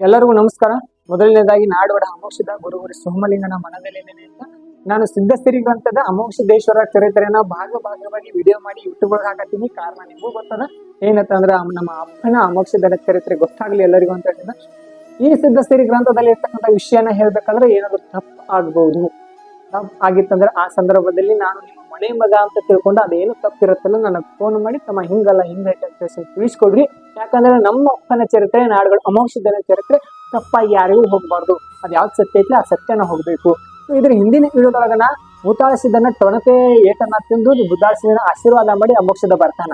ಎಲ್ಲರಿಗೂ ನಮಸ್ಕಾರ. ಮೊದಲನೇದಾಗಿ ನಾಡೋಡ ಅಮೋಕ್ಷದ ಗುರುಗುರಿ ಸೋಮಲಿಂಗನ ಅಂತ. ನಾನು ಸಿದ್ಧಸಿರಿ ಗ್ರಂಥದ ಅಮೋಕ್ಷದೇಶ್ವರ ಚರಿತ್ರೆಯನ್ನ ಭಾಗ ಭಾಗವಾಗಿ ವಿಡಿಯೋ ಮಾಡಿ ಯೂಟ್ಯೂಬ್ ಒಳಗೆ ಹಾಕತ್ತೀನಿ. ಕಾರಣ ನಿಮಗೂ ಗೊತ್ತದ. ಏನಂತ ಅಂದ್ರೆ ನಮ್ಮ ಅಪ್ಪನ ಅಮೋಕ್ಷದ ಚರಿತ್ರೆ ಗೊತ್ತಾಗ್ಲಿ ಎಲ್ಲರಿಗೂ ಅಂತ ಹೇಳಿದ ಈ ಸಿದ್ಧಸ್ಥಿರಿ ಗ್ರಂಥದಲ್ಲಿ ಇರ್ತಕ್ಕಂಥ ವಿಷಯನ ಹೇಳ್ಬೇಕಂದ್ರೆ ಏನಾದ್ರು ತಪ್ಪು ಆಗ್ಬಹುದು ಆಗಿತ್ತಂದ್ರೆ ಆ ಸಂದರ್ಭದಲ್ಲಿ ನಾನು ನಿಮ್ಮ ಮನೆ ಮಗ ಅಂತ ತಿಳ್ಕೊಂಡು ಅದೇನು ತಪ್ಪಿರುತ್ತಲ್ಲ ನನಗೆ ಫೋನ್ ಮಾಡಿ ತಮ್ಮ ಹಿಂಗಲ್ಲ, ಹಿಂಗ್ ತಿಳಿಸ್ಕೊಡ್ರಿ. ಯಾಕಂದ್ರೆ ನಮ್ಮ ಅಪ್ಪನ ಚರಿತ್ರೆ, ನಾಡುಗಳು ಅಮೋಕ್ಷದನ ಚರಿತ್ರೆ ತಪ್ಪಾಗಿ ಯಾರಿಗೂ ಹೋಗ್ಬಾರ್ದು. ಅದ್ ಯಾವ್ದು ಸತ್ಯ ಐತಿ ಆ ಸತ್ಯನ ಹೋಗ್ಬೇಕು. ಇದ್ರ ಹಿಂದಿನ ಇಳಿದೊಳಗನ ಭೂತಾಳಿಸಿದನ್ನ ಟೊಣತೆ ಏಟನ್ನ ತಿಂದು ಬುದ್ಧಾಳಿಸಿದನ ಆಶೀರ್ವಾದ ಮಾಡಿ ಅಮೋಕ್ಷದ ಬರ್ತಾನ.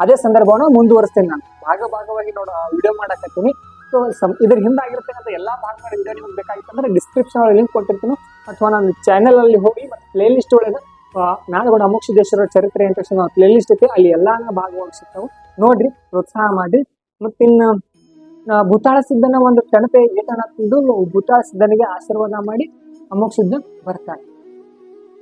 ಅದೇ ಸಂದರ್ಭವನ್ನ ಮುಂದುವರಿಸ್ತೀನಿ ನಾನು. ಭಾಗ ಭಾಗವಾಗಿ ನೋಡ ವಿಡಿಯೋ ಮಾಡಕತ್ತೀನಿ. ಸೊ ಇದ್ರ ಹಿಂದಾಗಿರ್ತಕ್ಕಂಥ ಎಲ್ಲಾ ಭಾಗಗಳ ವಿಡಿಯೋ ನಿಮ್ಗೆ ಬೇಕಾಗಿತ್ತಂದ್ರೆ ಡಿಸ್ಕ್ರಿಪ್ಷನ್ ಲಿಂಕ್ ಕೊಟ್ಟಿರ್ತೀನಿ. ಅಥವಾ ನನ್ನ ಚಾನೆಲ್ ಅಲ್ಲಿ ಹೋಗಿ ಮತ್ತೆ ಪ್ಲೇ ಲಿಸ್ಟ್ ಒಳಗೆ ನಾಡಗೌಡ ಅಮೋಕ್ಷದೇಶ್ವರ ಚರಿತ್ರೆ ಅಂತ ಪ್ಲೇ ಲಿಸ್ಟ್ ಐತೆ ಅಲ್ಲಿ ಎಲ್ಲಾ ಭಾಗವಹಿಸುತ್ತವೆ. ನೋಡ್ರಿ, ಪ್ರೋತ್ಸಾಹ ಮಾಡಿ. ಮತ್ತಿನ್ನು ಭೂತಾಳ ಸಿದ್ಧನ ಒಂದು ಕಣತೆ ಏಟನ ತಿಂದು ಭೂತಾಳ ಸಿದ್ಧನಿಗೆ ಆಶೀರ್ವಾದ ಮಾಡಿ ಅಮೋಕ್ಷಿದ್ಧ ಬರ್ತಾರೆ.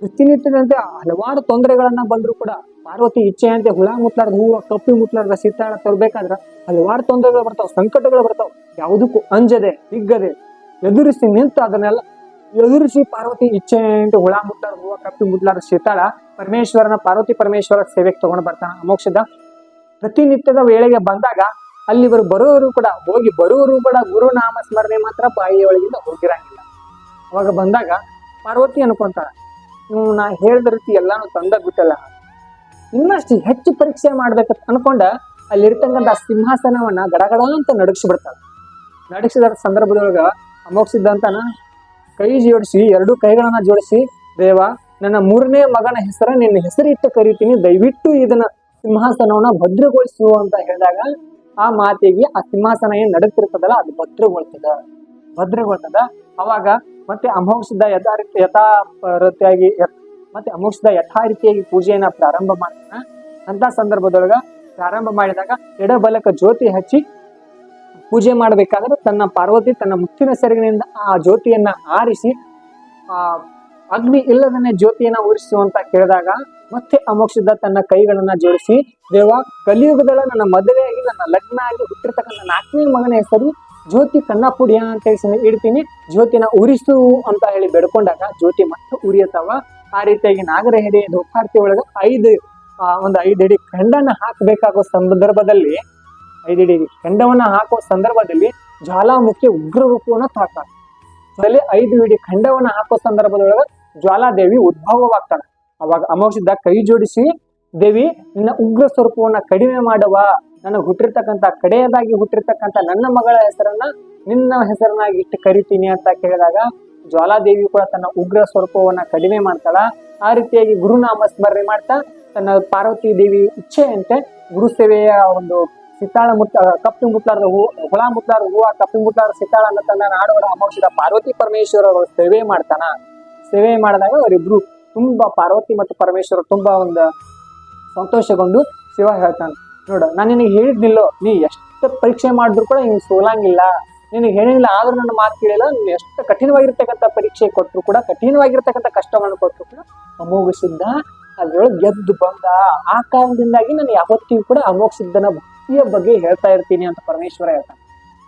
ಪ್ರತಿನಿತ್ಯದಂತೆ ಹಲವಾರು ತೊಂದರೆಗಳನ್ನ ಬಂದರೂ ಕೂಡ ಪಾರ್ವತಿ ಇಚ್ಛೆಯಂತೆ ಹುಳ ಮುಟ್ಲಾರ್ದ ಹೂವು, ಕಪ್ಪಿ ಮುಟ್ಲಾರ್ದ ಸೀತಾಳ ತರಬೇಕಾದ್ರ ಹಲವಾರು ತೊಂದರೆಗಳು ಬರ್ತಾವ, ಸಂಕಟಗಳು ಬರ್ತಾವ. ಯಾವುದಕ್ಕೂ ಅಂಜದೆ ಹಿಗ್ಗದೆ ಎದುರಿಸಿ ನಿಂತು ಅದನ್ನೆಲ್ಲ ಎದುರಿಸಿ ಪಾರ್ವತಿ ಇಚ್ಛೆ ಅಂತ ಹುಳ ಮುಟ್ಟಾರ ಹೂವ ಕಪ್ಪಿ ಮುಟ್ಲಾರ ಸೀತಾಳ ಪರಮೇಶ್ವರನ ಪಾರ್ವತಿ ಪರಮೇಶ್ವರ ಸೇವೆಗೆ ತಗೊಂಡು ಬರ್ತಾನ ಮೋಕ್ಷದ. ಪ್ರತಿನಿತ್ಯದ ವೇಳೆಗೆ ಬಂದಾಗ ಅಲ್ಲಿ ಇವರು ಬರೋರು ಕೂಡ, ಹೋಗಿ ಬರೋರು ಕೂಡ ಗುರುನಾಮ ಸ್ಮರಣೆ ಮಾತ್ರ ಬಾಯಿಯೊಳಗಿಂದ ಹೋಗಿರಂಗಿಲ್ಲ. ಅವಾಗ ಬಂದಾಗ ಪಾರ್ವತಿ ಅನ್ಕೊಂತಾಳ ನೀವು ನಾ ಹೇಳಿದ ರೀತಿ ಎಲ್ಲಾನು ತಂದ ಬಿಟ್ಟಲ್ಲ. ಇನ್ನಷ್ಟು ಹೆಚ್ಚು ಪರೀಕ್ಷೆ ಮಾಡ್ಬೇಕಂತ ಅನ್ಕೊಂಡ ಅಲ್ಲಿರ್ತಕ್ಕಂಥ ಸಿಂಹಾಸನವನ್ನ ಗಡಗಡ ಅಂತ ನಡಗಿಸಿ ಬಿಡ್ತಾಳ. ನಡಗಿಸಿದ ಸಂದರ್ಭದೊಳಗ ಅಮೋಕ್ಷಿದ್ದಂತನ ಕೈ ಜೋಡಿಸಿ, ಎರಡು ಕೈಗಳನ್ನ ಜೋಡಿಸಿ, ದೇವ, ನನ್ನ ಮೂರನೇ ಮಗನ ಹೆಸರ ನಿನ್ನ ಹೆಸರಿಟ್ಟು ಕರಿತೀನಿ. ದಯವಿಟ್ಟು ಇದನ್ನ ಸಿಂಹಾಸನವನ್ನ ಭದ್ರಗೊಳಿಸು ಅಂತ ಹೇಳಿದಾಗ ಆ ಮಾತಿಗೆ ಆ ಸಿಂಹಾಸನ ಏನ್ ನಡುತ್ತಿರ್ತದಲ್ಲ ಅದು ಭದ್ರಗೊಳ್ತದ. ಭದ್ರಗೊಳ್ತದ. ಅವಾಗ ಮತ್ತೆ ಅಮೋಕ್ಷದ ಯಥಾ ಯಥಾ ರೀತಿಯಾಗಿ ಮತ್ತೆ ಅಮೋಕ್ಷದ ಯಥಾ ರೀತಿಯಾಗಿ ಪೂಜೆಯನ್ನ ಪ್ರಾರಂಭ ಮಾಡ್ತಾನ. ಅಂತ ಸಂದರ್ಭದೊಳಗ ಪ್ರಾರಂಭ ಮಾಡಿದಾಗ ಎಡಬಲಕ ಜ್ಯೋತಿ ಹಚ್ಚಿ ಪೂಜೆ ಮಾಡಬೇಕಾದ್ರೆ ತನ್ನ ಪಾರ್ವತಿ ತನ್ನ ಮುತ್ತಿನ ಸೆರಗಿನಿಂದ ಆ ಜ್ಯೋತಿಯನ್ನ ಆರಿಸಿ, ಆ ಅಗ್ನಿ ಇಲ್ಲದನ್ನೇ ಜ್ಯೋತಿಯನ್ನ ಉರಿಸು ಅಂತ ಕೇಳಿದಾಗ ಮತ್ತೆ ಅಮೋಕ್ಷದ ತನ್ನ ಕೈಗಳನ್ನ ಜೋಡಿಸಿ ದೇವ ಕಲಿಯುಗದಳ ನನ್ನ ಮದುವೆಯಾಗಿ ನನ್ನ ಲಗ್ನ ಆಗಿ ಹುಟ್ಟಿರ್ತಕ್ಕಂಥ ನಾಲ್ಕನೇ ಮಗನ ಹೆಸರು ಜ್ಯೋತಿ ಕನ್ನಪುಡಿಯ ಅಂತ ಹೇಳಿ ಇಡ್ತೀನಿ. ಜ್ಯೋತಿನ ಉರಿಸು ಅಂತ ಹೇಳಿ ಬೆಡ್ಕೊಂಡಾಗ ಜ್ಯೋತಿ ಮತ್ತೆ ಉರಿಯತ್ತವ. ಆ ರೀತಿಯಾಗಿ ನಾಗರ ನಾಗರಹೆಡೆ ದೋಪಾರ್ತಿ ಒಳಗ ಐದು ಒಂದು ಐದು ಅಡಿ ಖಂಡನ ಹಾಕಬೇಕಾಗೋ ಸಂದರ್ಭದಲ್ಲಿ ಐದು ಡಿಗ್ರಿ ಖಂಡವನ್ನ ಹಾಕುವ ಸಂದರ್ಭದಲ್ಲಿ ಜ್ವಾಲಾಮುಖಿ ಉಗ್ರ ರೂಪವನ್ನು ತಾಕ್ತಾನೆ. ಅದರಲ್ಲಿ ಐದು ಇಡಿ ಖಂಡವನ್ನ ಹಾಕುವ ಸಂದರ್ಭದೊಳಗೆ ಜ್ವಾಲಾದೇವಿ ಉದ್ಭವವಾಗ್ತಾಳೆ ಅವಾಗ ಅಮೋಕ್ಷದ ಕೈ ಜೋಡಿಸಿ, ದೇವಿ, ನಿನ್ನ ಉಗ್ರ ಸ್ವರೂಪವನ್ನ ಕಡಿಮೆ ಮಾಡುವ. ನನಗೆ ಹುಟ್ಟಿರ್ತಕ್ಕಂಥ ಕಡೆಯದಾಗಿ ಹುಟ್ಟಿರ್ತಕ್ಕಂಥ ನನ್ನ ಮಗಳ ಹೆಸರನ್ನ ನಿನ್ನ ಹೆಸರನ್ನಾಗಿ ಇಟ್ಟು ಕರಿತೀನಿ ಅಂತ ಕೇಳಿದಾಗ ಜ್ವಾಲಾದೇವಿ ಕೂಡ ತನ್ನ ಉಗ್ರ ಸ್ವರೂಪವನ್ನ ಕಡಿಮೆ ಮಾಡ್ತಾಳ. ಆ ರೀತಿಯಾಗಿ ಗುರುನಾಮ ಸ್ಮರಣೆ ಮಾಡ್ತಾ ತನ್ನ ಪಾರ್ವತಿ ದೇವಿ ಇಚ್ಛೆಯಂತೆ ಗುರು ಸೇವೆಯ ಒಂದು ಸಿತಾಳ ಮುತ್ತ ಕಪ್ಪಿ ಮುತ್ತಾರ ಹೂ ಹುಳ ಮುಟ್ಲಾರ್ದ ಹೂವ ಕಪ್ಪಿ ಮುತ್ತಾರ ಸಿತ್ತಾಳ ಅಂತ ತನ್ನ ಅಮೋಕ್ಷದ ಪಾರ್ವತಿ ಪರಮೇಶ್ವರ ಸೇವೆ ಮಾಡ್ತಾನ. ಸೇವೆ ಮಾಡಿದಾಗ ಅವರಿಬ್ರು ತುಂಬಾ ಪಾರ್ವತಿ ಮತ್ತು ಪರಮೇಶ್ವರ ತುಂಬಾ ಒಂದು ಸಂತೋಷಗೊಂಡು ಶಿವ ಹೇಳ್ತಾನೆ. ನೋಡು, ನಾನು ನಿನಗೆ ಹೇಳಿದ್ನಿಲ್ಲೋ, ನೀ ಎಷ್ಟು ಪರೀಕ್ಷೆ ಮಾಡಿದ್ರು ಕೂಡ ನೀನು ಸೋಲಂಗಿಲ್ಲ. ನಿನಗೆ ಹೇಳಿಲ್ಲ ಆದ್ರೂ ನನ್ನ ಮಾತು ಕೇಳಿಲ್ಲ, ನೀನು ಎಷ್ಟು ಕಠಿಣವಾಗಿರ್ತಕ್ಕಂಥ ಪರೀಕ್ಷೆ ಕೊಟ್ಟರು ಕೂಡ, ಕಠಿಣವಾಗಿರ್ತಕ್ಕಂಥ ಕಷ್ಟವನ್ನು ಕೊಟ್ಟರು ಕೂಡ ಅಮೋಘ ಸಿದ್ಧ ಅದ್ರೊಳಗೆ ಗೆದ್ದು ಬಂದ. ಆ ಕಾರಣದಿಂದಾಗಿ ನಾನು ಯಾವತ್ತಿಗೂ ಕೂಡ ಅಮೋಘ ಭಕ್ತಿಯ ಬಗ್ಗೆ ಹೇಳ್ತಾ ಇರ್ತೀನಿ ಅಂತ ಪರಮೇಶ್ವರ ಹೇಳ್ತಾನೆ.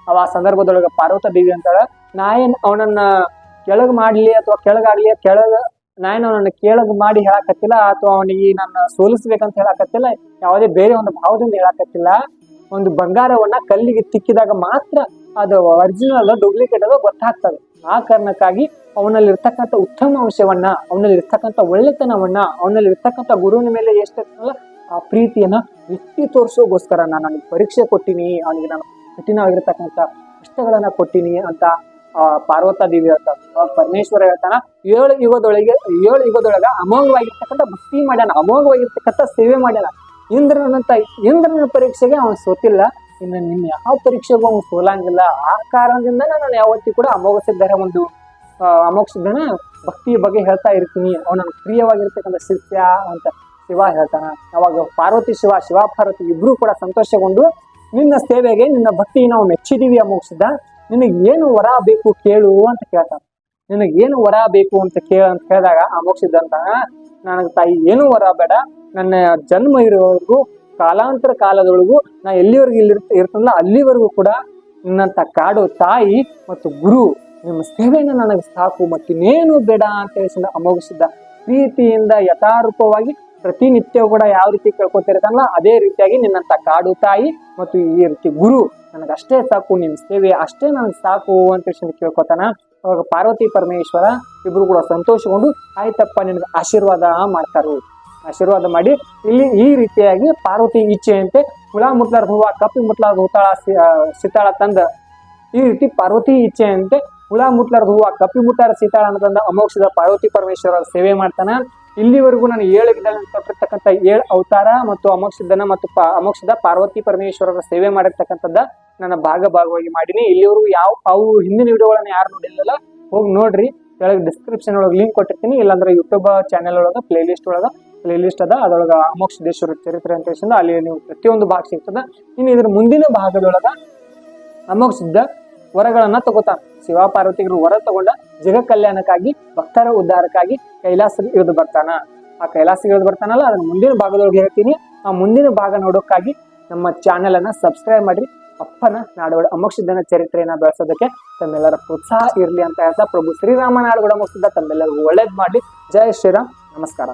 ಅವ ಆ ಸಂದರ್ಭದೊಳಗೆ ಪಾರ್ವತ ದೇವಿ ಅಂತಾಳ, ನಾಯನ್ ಅವನನ್ನ ಕೆಳಗ್ ಮಾಡ್ಲಿ ಅಥವಾ ಕೆಳಗಾಗ್ಲಿ ಕೆಳಗ, ನಾಯನ್ ಅವನನ್ನ ಕೆಳಗ್ ಮಾಡಿ ಹೇಳಕತ್ತಿಲ್ಲ, ಅಥವಾ ಅವನಿಗೆ ನನ್ನ ಸೋಲಿಸ್ಬೇಕಂತ ಹೇಳಕತ್ತಿಲ್ಲ, ಯಾವುದೇ ಬೇರೆ ಒಂದು ಭಾವದಿಂದ ಹೇಳಕತ್ತಿಲ್ಲ. ಒಂದು ಬಂಗಾರವನ್ನ ಕಲ್ಲಿಗೆ ತಿಕ್ಕಿದಾಗ ಮಾತ್ರ ಅದು ಒರಿಜಿನಲ್ ಡೂಪ್ಲಿಕೇಟ್ ಅದು ಗೊತ್ತಾಗ್ತದೆ. ಆ ಕಾರಣಕ್ಕಾಗಿ ಅವನಲ್ಲಿ ಇರ್ತಕ್ಕಂಥ ಉತ್ತಮ ಅಂಶವನ್ನ ಅವನಲ್ಲಿ ಇರ್ತಕ್ಕಂಥ ಒಳ್ಳೆತನವನ್ನ ಅವನಲ್ಲಿ ಇರ್ತಕ್ಕಂಥ ಗುರುವಿನ ಮೇಲೆ ಎಷ್ಟಿರ್ತಲ್ಲ ಆ ಪ್ರೀತಿಯನ್ನ ಎತ್ತಿ ತೋರಿಸೋಗೋಸ್ಕರ ನಾನು ಅವನಿಗೆ ಪರೀಕ್ಷೆ ಕೊಟ್ಟಿನಿ, ಅವನಿಗೆ ನಾನು ಕಠಿಣವಾಗಿರ್ತಕ್ಕಂಥ ಕಷ್ಟಗಳನ್ನು ಕೊಟ್ಟಿನಿ ಅಂತ ಆ ಪಾರ್ವತ ದೇವಿ ಹೇಳ್ತಾನ ಪರಮೇಶ್ವರ ಹೇಳ್ತಾನ, ಏಳು ಯುಗದೊಳಗೆ, ಏಳು ಯುಗದೊಳಗ ಅಮೋಘವಾಗಿರ್ತಕ್ಕಂಥ ಭಕ್ತಿ ಮಾಡ್ಯಾನ, ಅಮೋಘವಾಗಿರ್ತಕ್ಕಂಥ ಸೇವೆ ಮಾಡ್ಯಾನ. ಇಂದ್ರನಂತ, ಇಂದ್ರನ ಪರೀಕ್ಷೆಗೆ ಅವನು ಸೋತಿಲ್ಲ. ಇನ್ನು ನಿನ್ನ ಯಾವ ಪರೀಕ್ಷೆಗೂ ಅವನು ಸೋಲಂಗಿಲ್ಲ. ಆ ಕಾರಣದಿಂದ ನಾನು ಯಾವತ್ತಿ ಕೂಡ ಅಮೋಘ ಸಿದ್ಧರ ಒಂದು ಅಮೋಘ ಸಿದ್ಧನ ಭಕ್ತಿಯ ಬಗ್ಗೆ ಹೇಳ್ತಾ ಇರ್ತೀನಿ. ಅವನ ಪ್ರಿಯವಾಗಿರ್ತಕ್ಕಂಥ ಶಿಷ್ಯ ಅಂತ. ಶಿವ ಹೇಳ್ತಾನ. ಅವಾಗ ಪಾರ್ವತಿ ಶಿವ ಶಿವ ಪಾರ್ವತಿ ಇಬ್ರು ಕೂಡ ಸಂತೋಷಗೊಂಡು ನಿನ್ನ ಸೇವೆಗೆ, ನಿನ್ನ ಭಕ್ತಿ ನಾವು ಮೆಚ್ಚಿದೀವಿ ಅಮೋಕ್ಷಿದ ನಿನಗೆ ಏನು ವರ ಬೇಕು ಕೇಳು ಅಂತ ಕೇಳ್ತಾನ. ನಿನಗೆ ಏನು ವರ ಬೇಕು ಅಂತ ಕೇಳ ಅಂತ ಕೇಳಿದಾಗ ಅಮೋಕ್ಷಿದ ಅಂತ ನನಗೆ ತಾಯಿ ಏನು ವರ ಬೇಡ. ನನ್ನ ಜನ್ಮ ಇರೋವರೆಗೂ, ಕಾಲಾಂತರ ಕಾಲದೊಳಗೂ ನಾ ಎಲ್ಲಿವರೆಗೂ ಇಲ್ಲಿ ಇರ್ತಲ್ಲ ಅಲ್ಲಿವರೆಗೂ ಕೂಡ ನಿನ್ನಂತ ಕಾಡು ತಾಯಿ ಮತ್ತು ಗುರು ನಿಮ್ಮ ಸೇವೆಯನ್ನು ನನಗೆ ಸಾಕು, ಮತ್ತಿನ್ನೇನು ಬೇಡ ಅಂತ ಹೇಳಿ ಅಮೋಘಿಸಿದ್ದ ಪ್ರೀತಿಯಿಂದ ಯಥಾರೂಪವಾಗಿ ಪ್ರತಿನಿತ್ಯ ಕೂಡ ಯಾವ ರೀತಿ ಕೇಳ್ಕೊತಿರ್ತಾನಲ್ಲ ಅದೇ ರೀತಿಯಾಗಿ ನಿನ್ನಂತ ಕಾಡು ತಾಯಿ ಮತ್ತು ಈ ರೀತಿ ಗುರು ನನಗಷ್ಟೇ ಸಾಕು ನಿಮ್ಮ ಸೇವೆ ಅಷ್ಟೇ ನನಗೆ ಸಾಕು ಅಂತ ಹೇಳಿ ಕೇಳ್ಕೊತಾನ. ಅವಾಗ ಪಾರ್ವತಿ ಪರಮೇಶ್ವರ ಇಬ್ರು ಕೂಡ ಸಂತೋಷಗೊಂಡು, ಆಯ್ತಪ್ಪ, ನಿನಗೆ ಆಶೀರ್ವಾದ ಮಾಡ್ತಾರು. ಆಶೀರ್ವಾದ ಮಾಡಿ, ಇಲ್ಲಿ ಈ ರೀತಿಯಾಗಿ ಪಾರ್ವತಿ ಇಚ್ಛೆಯಂತೆ ಹುಳ ಮುಟ್ಲಾರ ಹೂವ, ಕಪ್ಪಿ ಮುಟ್ಲಾರ ಹೂತಾಳ ಸೀತಾಳ ತಂದ ಈ ರೀತಿ ಪಾರ್ವತಿ ಇಚ್ಛೆಯಂತೆ ಹುಳ ಮುಟ್ಲಾರದ ಹೂವ, ಕಪ್ಪಿ ಮುಟ್ಲಾರ ಸೀತಾಳ ಅಂತಂದ ಅಮೋಕ್ಷದ ಪಾರ್ವತಿ ಪರಮೇಶ್ವರ ಸೇವೆ ಮಾಡ್ತಾನ. ಇಲ್ಲಿವರೆಗೂ ನಾನು ಏಳು ವಿಧದಲ್ಲಿ ಕೊಟ್ಟಿರ್ತಕ್ಕಂಥ ಏಳು ಅವತಾರ ಮತ್ತು ಅಮೋಕ್ಷದನ ಮತ್ತು ಪ ಅಮೋಕ್ಷದ ಪಾರ್ವತಿ ಪರಮೇಶ್ವರರ ಸೇವೆ ಮಾಡಿರ್ತಕ್ಕಂಥದ್ದ ನನ್ನ ಭಾಗ ಭಾಗವಾಗಿ ಮಾಡೀನಿ. ಇಲ್ಲಿವರೆಗೂ ಯಾವ, ಅವು ಹಿಂದಿನ ವಿಡಿಯೋಗಳನ್ನ ಯಾರು ನೋಡಿಲ್ಲಲ್ಲ, ಹೋಗಿ ನೋಡ್ರಿ. ಕೆಳಗೆ ಡಿಸ್ಕ್ರಿಪ್ಷನ್ ಒಳಗೆ ಲಿಂಕ್ ಕೊಟ್ಟಿರ್ತೀನಿ. ಇಲ್ಲಾಂದ್ರೆ ಯೂಟ್ಯೂಬ್ ಚಾನೆಲ್ ಒಳಗೆ ಪ್ಲೇ ಲಿಸ್ಟ್ ಒಳಗೆ ಪ್ಲೇ ಲಿಸ್ಟ್ ಅದ. ಅಮೋಕ್ಷ ಅಮೋಕ್ಷದೇಶ್ವರ ಚರಿತ್ರೆ ಅಂತ ಅಲ್ಲಿ ನೀವು ಪ್ರತಿಯೊಂದು ಭಾಗ ಸಿಗ್ತದೆ. ಇನ್ನು ಇದ್ರ ಮುಂದಿನ ಭಾಗದೊಳಗ ಅಮೋಕ್ಷದ ವರಗಳನ್ನ ತಗೋತಾನ. ಶಿವ ಪಾರ್ವತಿಗರು ವರ ತಗೊಂಡ ಜಗ ಕಲ್ಯಾಣಕ್ಕಾಗಿ, ಭಕ್ತರ ಉದ್ಧಾರಕ್ಕಾಗಿ ಕೈಲಾಸ ಇಳಿದು ಬರ್ತಾನ. ಆ ಕೈಲಾಸ ಇಳಿದು ಬರ್ತಾನಲ್ಲ, ಅದನ್ನ ಮುಂದಿನ ಭಾಗದೊಳಗೆ ಹೇಳ್ತೀನಿ. ಆ ಮುಂದಿನ ಭಾಗ ನೋಡೋಕ್ಕಾಗಿ ನಮ್ಮ ಚಾನೆಲ್ ಅನ್ನ ಸಬ್ಸ್ಕ್ರೈಬ್ ಮಾಡಿ ಅಪ್ಪನ ನಾಡೋಡ ಅಮೋಕ್ಷದನ ಚರಿತ್ರೆಯನ್ನ ಬೆಳೆಸೋದಕ್ಕೆ ತಮ್ಮೆಲ್ಲರ ಪ್ರೋತ್ಸಾಹ ಇರಲಿ ಅಂತ ಹೇಳ್ತಾ ಪ್ರಭು ಶ್ರೀರಾಮ ನಾಡಗಡ ಅಮೋಕ್ಷದ ತಮ್ಮೆಲ್ಲರಿಗೂ ಒಳ್ಳೇದ್ ಮಾಡಿ ಜಯ ಶ್ರೀರಾಮ್. ನಮಸ್ಕಾರ.